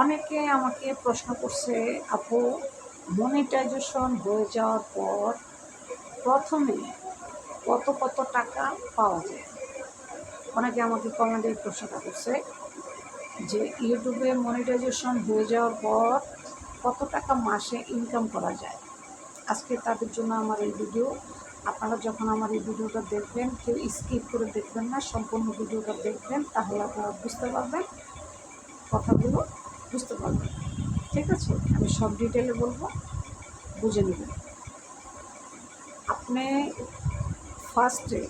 অনেকে আমাকে প্রশ্ন করছে, আপু মনিটাইজেশন হয়ে যাওয়ার পর প্রথমে কত কত টাকা পাওয়া যায়? অনেকে আমাকে কমেন্টে প্রশ্নটা করছে যে, ইউটিউবে মনিটাইজেশন হয়ে যাওয়ার পর কত টাকা মাসে ইনকাম করা যায়? আজকে তাদের জন্য আমার এই ভিডিও আপনারা যখন আমার এই ভিডিওটা দেখবেন, কেউ স্কিপ করে দেখবেন না, সম্পূর্ণ ভিডিওটা দেখবেন, তাহলে আপনারা বুঝতে পারবেন কথাগুলো। বুঝতে পারবেন ঠিক আছে? আমি সব ডিটেলে বলব, বুঝে নেবেন আপনি ফার্স্টে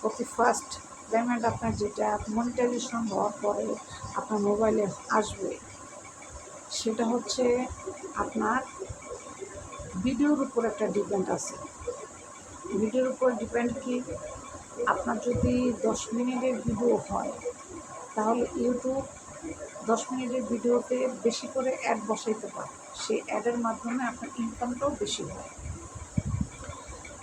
প্রতি ফার্স্ট পেমেন্ট আপনার যেটা মনিটাইজেশন হওয়ার পরে আপনার মোবাইলে আসবে, সেটা হচ্ছে আপনার ভিডিওর উপর একটা ডিপেন্ড আছে। ভিডিওর উপর ডিপেন্ড কি? আপনার যদি দশ মিনিটের ভিডিও হয়, তাহলে ইউটিউব দশ মিনিটের ভিডিওতে বেশি করে অ্যাড বসাইতে পারে। সেই অ্যাডের মাধ্যমে আপনার ইনকামটাও বেশি হয়।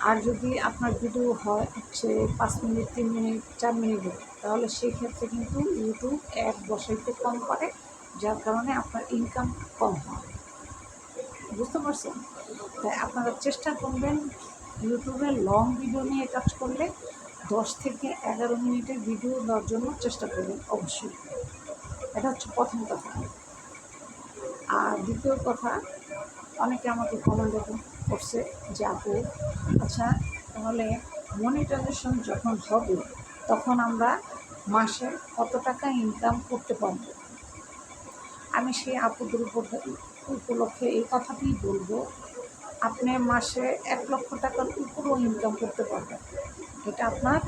আর যদি আপনার ভিডিও হয় হচ্ছে পাঁচ মিনিট, তিন মিনিট, চার মিনিটের তাহলে সেই ক্ষেত্রে কিন্তু ইউটিউব অ্যাড বসাইতে কম পারে, যার কারণে আপনার ইনকাম কম হয়। বুঝতে পারছেন? তাই আপনারা চেষ্টা করবেন ইউটিউবে লং ভিডিও নিয়ে কাজ করলে দশ থেকে এগারো মিনিটের ভিডিও দেওয়ার জন্য চেষ্টা করবেন, অবশ্যই। এটা হচ্ছে প্রথম কথা। আর দ্বিতীয় কথা, অনেকে আমাকে কমেন্ট করছে যে, আপু আচ্ছা তাহলে মনিটাইজেশন যখন হবে, তখন আমরা মাসে কত টাকা ইনকাম করতে পারব? আমি সেই আপুদের উপর উপলক্ষে এই কথাটিই বলব, আপনি মাসে এক লক্ষ টাকার উপরেও ইনকাম করতে পারবেন। এটা আপনার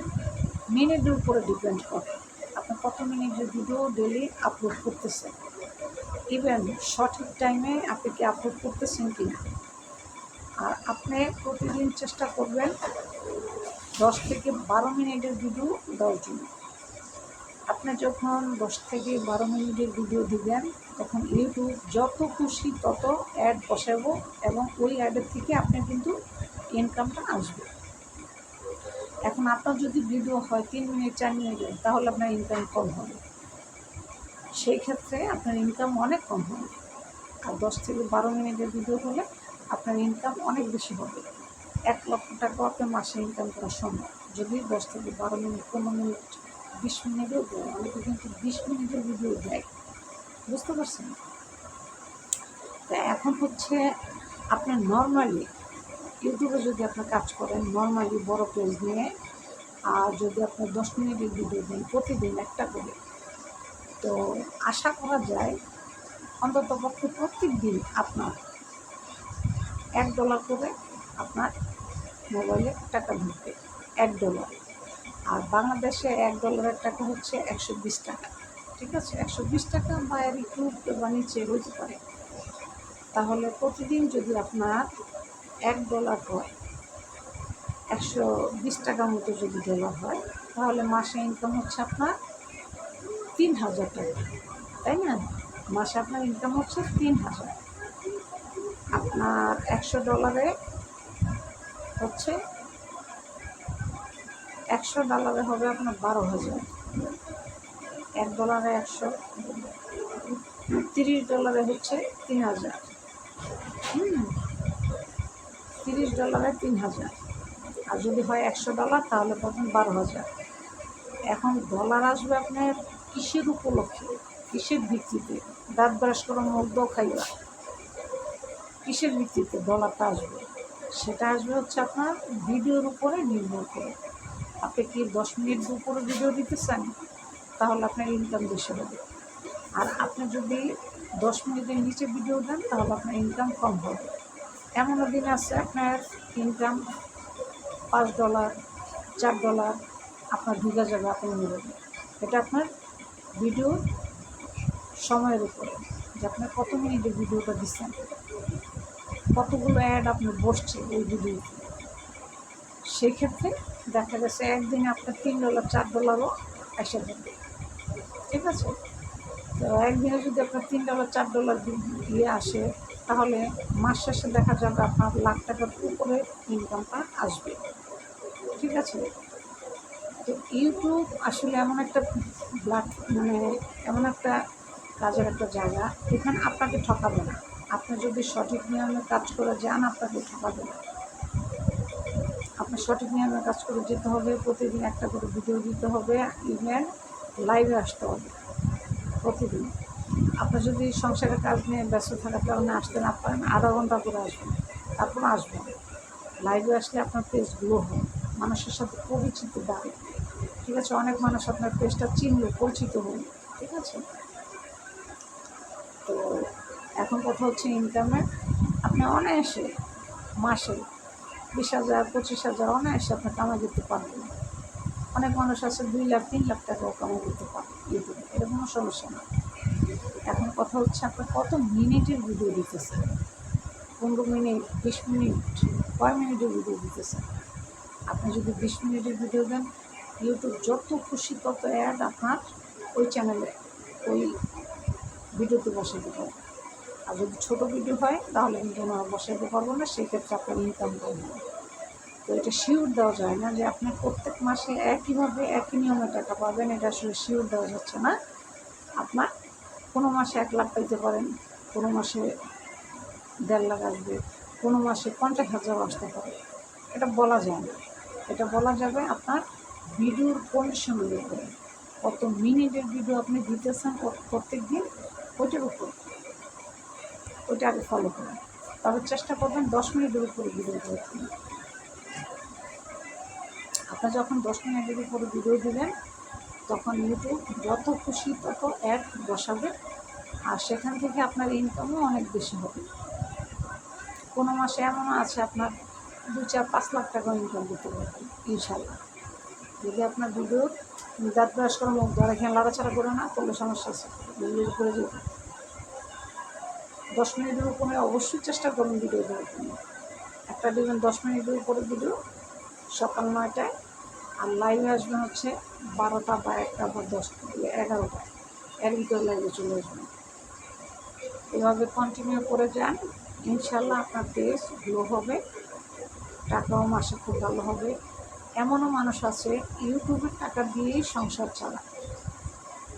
মিনিটের উপরে ডিপেন্ড করে। আপনি কত মিনিটের ভিডিও ডেলি আপলোড করতেছেন। ইভেন সঠিক টাইমে আপনি কি আপলোড করতেছেন কি না? আর আপনি প্রতিদিন চেষ্টা করবেন দশ থেকে বারো মিনিটের ভিডিও দেওয়ার জন্য। আপনি যখন দশ থেকে বারো মিনিটের ভিডিও দিবেন, তখন ইউটিউব যত খুশি তত অ্যাড বসাবো এবং ওই অ্যাডের থেকে আপনি কিন্তু ইনকামটা আসবে। এখন আপনার যদি ভিডিও হয় তিন মিনিট, চার মিনিটের তাহলে আপনার ইনকাম কম হবে। সেই ক্ষেত্রে আপনার ইনকাম অনেক কম হবে। আর দশ থেকে বারো মিনিটের ভিডিও হলে আপনার ইনকাম অনেক বেশি হবে। এক লক্ষ টাকাও আপনার মাসে ইনকাম করা সম্ভব। যদি দশ থেকে বারো মিনিট, পনেরো মিনিট, বিশ মিনিটেও দেয় অনেকে কিন্তু বিশ মিনিটের ভিডিও দেয়। বুঝতে পারছেন? তা এখন হচ্ছে আপনার নর্মালি ইউটিউবে যদি আপনি কাজ করেন নর্মালি বড় পেজ নিয়ে, আর যদি আপনি দশ মিনিটের ভিডিও দেন, প্রতিদিন একটা করে। তো আশা করা যায়, অন্তত পক্ষে প্রত্যেক দিন আপনার এক ডলার করে আপনার মোবাইলে টাকা ঢুকবে, এক ডলার আর বাংলাদেশে এক ডলারের টাকা হচ্ছে একশো বিশ টাকা, ঠিক আছে? একশো বিশ টাকা বা এর একটু বা নিচে হইতে পারে। তাহলে প্রতিদিন যদি আপনার এক ডলার হয়। একশো বিশ টাকার মতো যদি ডলার হয়, তাহলে মাসে ইনকাম হচ্ছে আপনার তিন হাজার টাকা, তাই না? মাসে আপনার ইনকাম হচ্ছে তিন হাজার। আপনার একশো ডলারে হচ্ছে, একশো ডলারে হবে আপনার বারো হাজার। এক ডলারে একশো, তিরিশ ডলারে হচ্ছে তিন হাজার। হুম। তিরিশ ডলারে তিন হাজার। আর যদি হয় একশো ডলার, তাহলে পাবেন বারো হাজার। এখন ডলার আসবে আপনার কিসের উপলক্ষে? কিসের ভিত্তিতে? দাঁত ব্রাশ করে মদ্য খাইবা। কিসের ভিত্তিতে ডলারটা আসবে? সেটা আসবে হচ্ছে আপনার ভিডিওর উপরে নির্ভর করে। আপনি কি দশ মিনিট উপরে ভিডিও দিতে চান তাহলে আপনার ইনকাম বেশি হবে। আর আপনি যদি দশ মিনিটের নিচে ভিডিও দেন, তাহলে আপনার ইনকাম কম হবে। এমনও দিন আছে আপনার ইনকাম পাঁচ ডলার, চার ডলার, আপনার ঢুকে যাবে আপনি নেবেন। এটা আপনার ভিডিও সময়ের উপরে, যে আপনার কত মিনিটে ভিডিওটা দিচ্ছেন, কতগুলো অ্যাড আপনার বসছে ওই ভিডিওতে সেক্ষেত্রে দেখা গেছে একদিনে আপনার তিন ডলার, চার ডলারও এসে যাবে। ঠিক আছে? তো একদিনে যদি আপনার তিন ডলার, চার ডলার দিয়ে আসে তাহলে মাস শেষে দেখা যাবে আপনার লাখ টাকার উপরে ইনকামটা আসবে। ঠিক আছে? তো ইউটিউব আসলে এমন একটা ব্লাড মানে এমন একটা কাজের একটা জায়গা, এখানে আপনাকে ঠকাবে না। আপনি যদি সঠিক নিয়মে কাজ করে যান, আপনাকে ঠকাবে না। আপনার সঠিক নিয়মে কাজ করে যেতে হবে, প্রতিদিন একটা করে ভিডিও দিতে হবে ইভেন লাইভে আসতে হবে। প্রতিদিন। আপনার যদি সংসারের কাজ নিয়ে ব্যস্ত থাকার কারণে আসতে না পারেন আধা ঘণ্টা করে আসবেন, তারপর আসবেন। লাইভে আসলে আপনার পেজ গ্রো হয় মানুষের সাথে পরিচিত বাড়ে। ঠিক আছে? অনেক মানুষ আপনার পেজটা চিনবে, পরিচিত হবে। ঠিক আছে? তো এখন কথা হচ্ছে ইনকামে আপনি অনায়াসে মাসে বিশ হাজার, পঁচিশ হাজার অনায়াসে আপনি কামাই দিতে পারবেন। অনেক মানুষ আছে দুই লাখ, তিন লাখ টাকাও কামাই দিতে পারবে। ইউটিউবে সমস্যা না। এখন কথা হচ্ছে আপনার কত মিনিটের ভিডিও দিতেছেন? পনেরো মিনিট, বিশ মিনিট, কয় মিনিটের ভিডিও দিতেছে আপনি যদি বিশ মিনিটের ভিডিও দেন ইউটিউব যত খুশি তত অ্যাড আপনার ওই চ্যানেলে ওই ভিডিওতে বসাতে পারবেন। আর যদি ছোটো ভিডিও হয়, তাহলে কিন্তু আমরা বসাতে পারব না, সেক্ষেত্রে আপনার ইনকাম করব তো এটা শিওর দেওয়া যায় না যে আপনি প্রত্যেক মাসে একইভাবে একই নিয়মে টাকা পাবেন, এটা আসলে শিওর দেওয়া যাচ্ছে না। আপনার কোনো মাসে এক লাখ পাইতে পারেন, কোনো মাসে দেড় লাখ আসবে, কোনো মাসে পঞ্চাশ হাজার আসতে পারে। এটা বলা যায় না। এটা বলা যাবে আপনার ভিডিওর কন্ডিশনের উপরে কত মিনিটের ভিডিও আপনি দিতেছেন প্রত্যেক দিন ওইটার উপর। ওইটা আগে ফলো করুন। তবে চেষ্টা করবেন দশ মিনিটের উপরে ভিডিও করতে আপনার যখন দশ মিনিটের উপরে ভিডিও দিবেন তখন নিতে যত খুশি তত অ্যাড বসাবে, আর সেখান থেকে আপনার ইনকামও অনেক বেশি হবে। কোনো মাসে এমনও আছে আপনার দু চার পাঁচ লাখ টাকা ইনকাম করতে পারবেন ইনশাল্লাহ যদি আপনার ভিডিও দাঁত ব্রাশ করে মুখ ধরে এখানে লড়াছাড়া করে না করলে সমস্যা আছে। ভিডিও করে যেতে দশ মিনিটের উপরে অবশ্যই চেষ্টা করুন ভিডিও দেওয়ার জন্য। একটা দিবেন দশ মিনিটের উপরে ভিডিও সকাল নয়টায় আর লাইভে আসবেন হচ্ছে বারোটা বা একটা বা দশটা এগারোটা। এর ভিতরে লাইভে চলে আসবেন। এভাবে কন্টিনিউ করে যান। ইনশাল্লাহ আপনার পেজ গ্লো হবে। টাকাও মাসে খুব ভালো হবে। এমনও মানুষ আছে ইউটিউবের টাকা দিয়েই সংসার চালায়।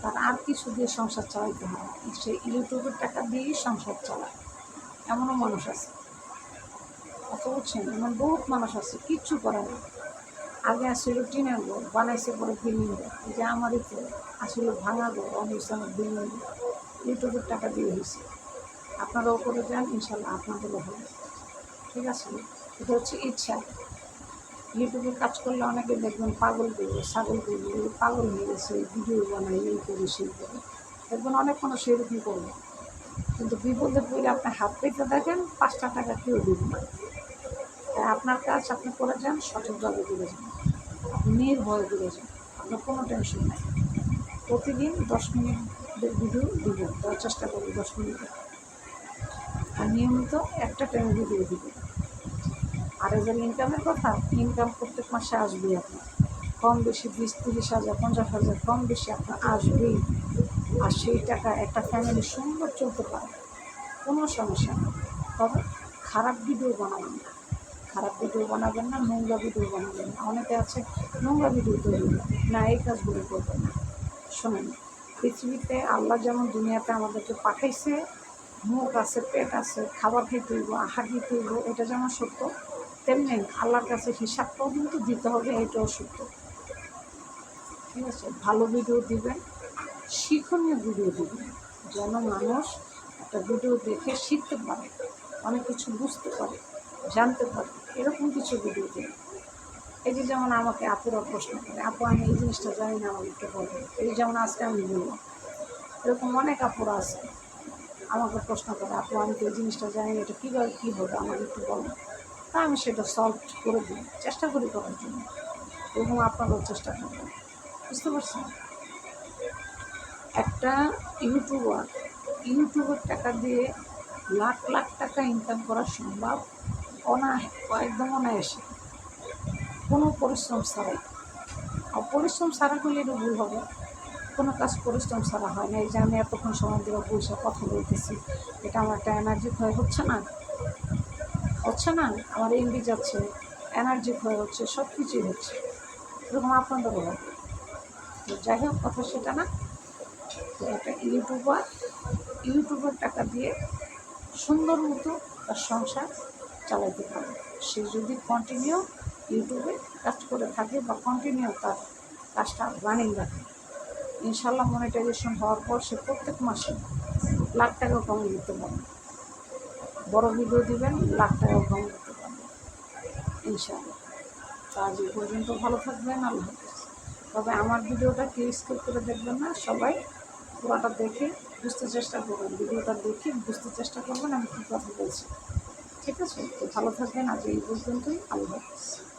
তার আর কিছু দিয়ে সংসার চালাইতে হয়। সে ইউটিউবের টাকা দিয়েই সংসার চালায়। এমনও মানুষ আছে। কত বুঝছেন, এমন বহুত মানুষ আছে, কিচ্ছু করে না আগে আসছিল টিনের ঘর বানাইছে পরে বিল্ডিং যে আমারই তো আসলে ভাঙা ঘর অনেক সময় বিল্ডিং ইউটিউবের টাকা দিয়ে হয়েছে আপনারাও করে যান ইনশাল্লাহ আপনাদেরও হবে। ঠিক আছে? এটা হচ্ছে ইচ্ছা। ইউটিউবে কাজ করলে অনেকে দেখবেন পাগল করবে ছাগল করবে পাগল হয়ে গেছে ভিডিও বানাই এই করে, সেই করে। দেখবেন অনেক মানুষ এরকম করবে কিন্তু বিপদে পড়লে আপনি হাত পেতে দেখেন, পাঁচটা টাকা কেউ দেবে না। আপনার কাজ আপনি করে যান সঠিকভাবে করে যান নির্ভয় যান আপনার কোনো টেনশন নাই। প্রতিদিন দশ মিনিটের ভিডিও দিবেন দেওয়ার চেষ্টা করবেন দশ মিনিটে। আর নিয়মিত একটা টাইম ভিডিও দিবেন আর এবার ইনকামের কথা ইনকাম প্রত্যেক মাসে আসবেই আপনার। কম বেশি বিশ, তিরিশ হাজার, পঞ্চাশ হাজার, কম বেশি আপনার আসবেই। আর সেই টাকা একটা ফ্যামিলি সুন্দর চলতে পারে। কোনো সমস্যা নেই। তবে খারাপ ভিডিও বানাবেন না। খারাপ ভিডিও বানাবেন না, নোংরা ভিডিও বানাবেন না। অনেকে আছে নোংরা ভিডিও তৈরি। না এই কাজগুলো করবেন না। শোনেন, পৃথিবীতে আল্লাহ যেমন দুনিয়াতে আমাদেরকে পাঠাইছে, মুখ আছে, পেট আছে, খাবার খেতে হইব, আহার দিতে হইব, এটা যেমন সত্য, তেমনি আল্লাহর কাছে হিসাবটাও কিন্তু দিতে হবে, এটাও সত্য। ঠিক আছে, ভালো ভিডিও দিবেন, শিক্ষণীয় ভিডিও দিবেন, যেন মানুষ একটা ভিডিও দেখে শিখতে পারে, অনেক কিছু বুঝতে পারে, জানতে পারে। এরকম কিছু ভিডিও দিবেন এই যে যেমন আমাকে আপুরা প্রশ্ন করে, আপু, আমি এই জিনিসটা জানি না, আমাকে একটু বলবেন এই যেমন আজকে আমি বললাম, এরকম অনেক আপুরা আছে, আমাকে প্রশ্ন করে, আপু, আমি তো এই জিনিসটা জানি এটা কীভাবে কী হবে আমাকে একটু বলুন তা আমি সেটা সলভ করে দিই, চেষ্টা করি করার জন্য। এবং আপনারাও চেষ্টা করবেন। বুঝতে পারছেন? একটা ইউটিউবার ইউটিউবের টাকা দিয়ে লাখ লাখ টাকা ইনকাম করা সম্ভব? অনা একদম অনায়াসে। কোনো পরিশ্রম ছাড়াই। আর পরিশ্রম ছাড়া করলে এটা ভুল হবে। কোনো কাজ পরিশ্রম ছাড়া হয় না। এই যে আমি এতক্ষণ সময় ধরে বসে কথা বলতেছি, এটা আমার একটা এনার্জি ক্ষয় হচ্ছে না? হচ্ছে না? আমার এমবি যাচ্ছে এনার্জি ক্ষয় হচ্ছে সব কিছুই হচ্ছে। এরকম আপনাদেরও হবে। যাই হোক, কথা সেটা না। তো একটা ইউটিউবার ইউটিউবের টাকা দিয়ে সুন্দর মতো তার সংসার চালাতে পারে। সে যদি কন্টিনিউ ইউটিউবে কাজ করে থাকে বা কন্টিনিউ তার কাজটা রানিং রাখে। ইনশাল্লাহ মনিটাইজেশন হওয়ার পর সে প্রত্যেক মাসে লাখ টাকা কমে দিতে পারবে। বড় ভিডিও দিবেন, লাখ টাকা কমে দিতে পারবেন ইনশাল্লাহ আজ এই পর্যন্ত ভালো থাকবেন, আল্লাহ তবে আমার ভিডিওটা কেউ স্কিপ করে দেখবেন না, সবাই পুরোটা দেখে বুঝতে চেষ্টা করবেন। ভিডিওটা দেখে বুঝতে চেষ্টা করবেন আমি কী কথা বলছি। ঠিক আছে? তো ভালো থাকবেন আজ এই পর্যন্তই। আল্লাহ হাফিজ।